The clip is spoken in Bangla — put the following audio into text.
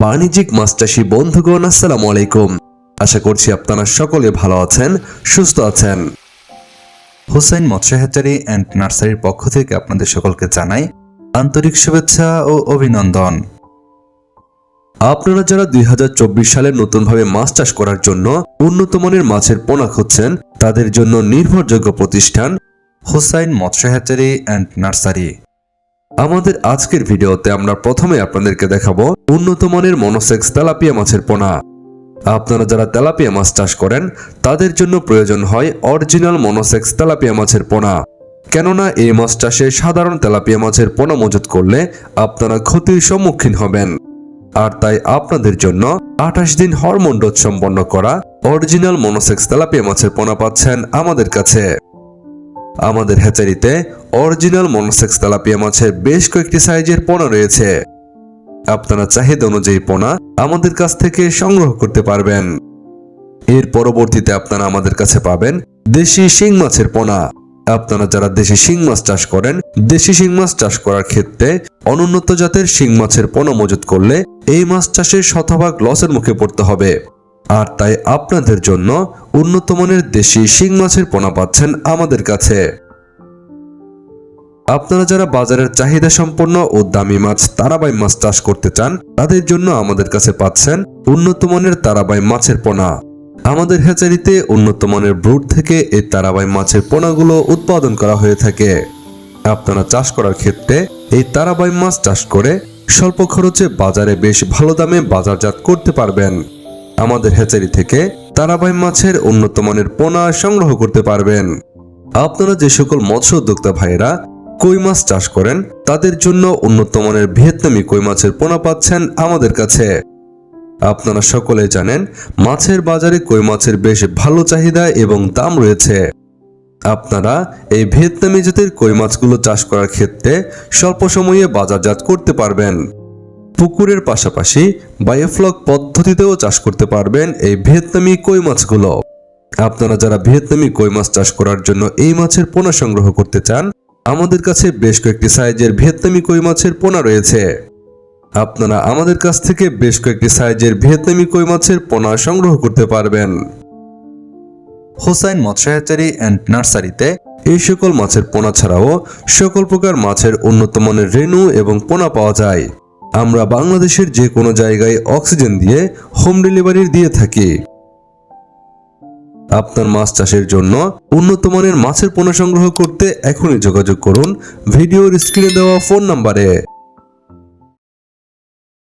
বাণিজ্যিক চাষী বন্ধুগণ আসসালামু আলাইকুম। আশা করছি আপনারা সকলে ভালো আছেন সুস্থ আছেন। হুসাইন মৎস্য হ্যাচারি অ্যান্ড নার্সারির পক্ষ থেকে আপনাদের সকলকে জানাই আন্তরিক শুভেচ্ছা ও অভিনন্দন। আপনারা যারা দুই হাজার চব্বিশ সালে নতুনভাবে মাছ চাষ করার জন্য উন্নত মানের মাছের পোনা খুঁজছেন তাদের জন্য নির্ভরযোগ্য প্রতিষ্ঠান হুসাইন মৎস্য হ্যাচারি অ্যান্ড নার্সারি। আমাদের আজকের ভিডিওতে আমরা প্রথমে আপনাদেরকে দেখাবো উন্নত মানের মনোসেক্স তেলাপিয়া মাছের পোনা। আপনারা যারা তেলাপিয়া মাছ চাষ করেন, তাদের জন্য প্রয়োজন হয় অরিজিনাল মনোসেক্স তেলাপিয়া মাছের পোনা। কেননা এই মাছ চাষে সাধারণ তেলাপিয়া মাছের পোনা মজুত করলে আপনারা ক্ষতির সম্মুখীন হবেন। আর তাই আপনাদের জন্য আঠাশ দিন হরমোন সম্পন্ন করা অরিজিনাল মনোসেক্স তেলাপিয়া মাছের পোনা পাচ্ছেন আমাদের কাছে। আমাদের হ্যাচারিতে অরিজিনাল মনোসেক্স তেলাপিয়া মাছের বেশ কয়েকটি সাইজের পোনা রয়েছে। আপনারা চাহিদা অনুযায়ী পোনা আমাদের কাছ থেকে সংগ্রহ করতে পারবেন। এর পরবর্তীতে আপনারা আমাদের কাছে পাবেন দেশি শিং মাছের পোনা। আপনারা যারা দেশি শিং মাছ চাষ করেন, দেশি শিং মাছ চাষ করার ক্ষেত্রে অনুন্নত জাতের শিং মাছের পোনা মজুত করলে এই মাছ চাষের শতভাগ লসের মুখে পড়তে হবে। আর তাই আপনাদের জন্য উন্নত মানের দেশি শিং মাছের পোনা পাচ্ছেন আমাদের কাছে। আপনারা যারা বাজারের চাহিদা সম্পন্ন ও দামি মাছ, তারাবাই মাছ চাষ করতে চান, তাদের জন্য আমাদের কাছে পাচ্ছেন উন্নত মানের তারাবাই মাছের পোনা। আমাদের হ্যাচারিতে উন্নত মানের ব্রুড থেকে এই তারাবাই মাছের পোনাগুলো উৎপাদন করা হয়ে থাকে। আপনারা চাষ করার ক্ষেত্রে এই তারাবাই মাছ চাষ করে স্বল্প খরচে বাজারে বেশ ভালো দামে বাজারজাত করতে পারবেন। আমাদের হ্যাচারি থেকে তারাবাই মাছের উন্নত মানের পোনা সংগ্রহ করতে পারবেন। আপনারা যে সকল মৎস্য উদ্যোক্তা ভাইয়েরা কই মাছ চাষ করেন, তাদের জন্য উন্নত মানের ভিয়েতনামি কই মাছের পোনা পাচ্ছেন আমাদের কাছে। আপনারা সকলে জানেন, মাছের বাজারে কই মাছের বেশ ভালো চাহিদা এবং দাম রয়েছে। আপনারা এই ভিয়েতনামি জাতের কই মাছগুলো চাষ করার ক্ষেত্রে স্বল্প সময়ে বাজারজাত করতে পারবেন। পুকুরের পাশাপাশি বায়োফ্লক পদ্ধতিতেও চাষ করতে পারবেন এই ভিয়েতনামি কই মাছগুলো। আপনারা যারা ভিয়েতনামি কই মাছ চাষ করার জন্য এই মাছের পোনা সংগ্রহ করতে চান, আমাদের কাছে বেশ কয়েকটি সাইজের ভিয়েতনামি কই মাছের পোনা রয়েছে। আপনারা আমাদের কাছ থেকে বেশ কয়েকটি সাইজের ভিয়েতনামি কই মাছের পোনা সংগ্রহ করতে পারবেন। হোসাইন মৎস্য অ্যান্ড নার্সারিতে এই সকল মাছের পোনা ছাড়াও সকল প্রকার মাছের উন্নত মানের রেণু এবং পোনা পাওয়া যায়। আমরা বাংলাদেশের যে কোনো জায়গায় অক্সিজেন দিয়ে হোম ডেলিভারি দিয়ে থাকি। আপনার মাছ চাষের জন্য উন্নত মানের মাছের পণ্য সংগ্রহ করতে এখনই যোগাযোগ করুন ভিডিওর স্ক্রিনে দেওয়া ফোন নাম্বারে।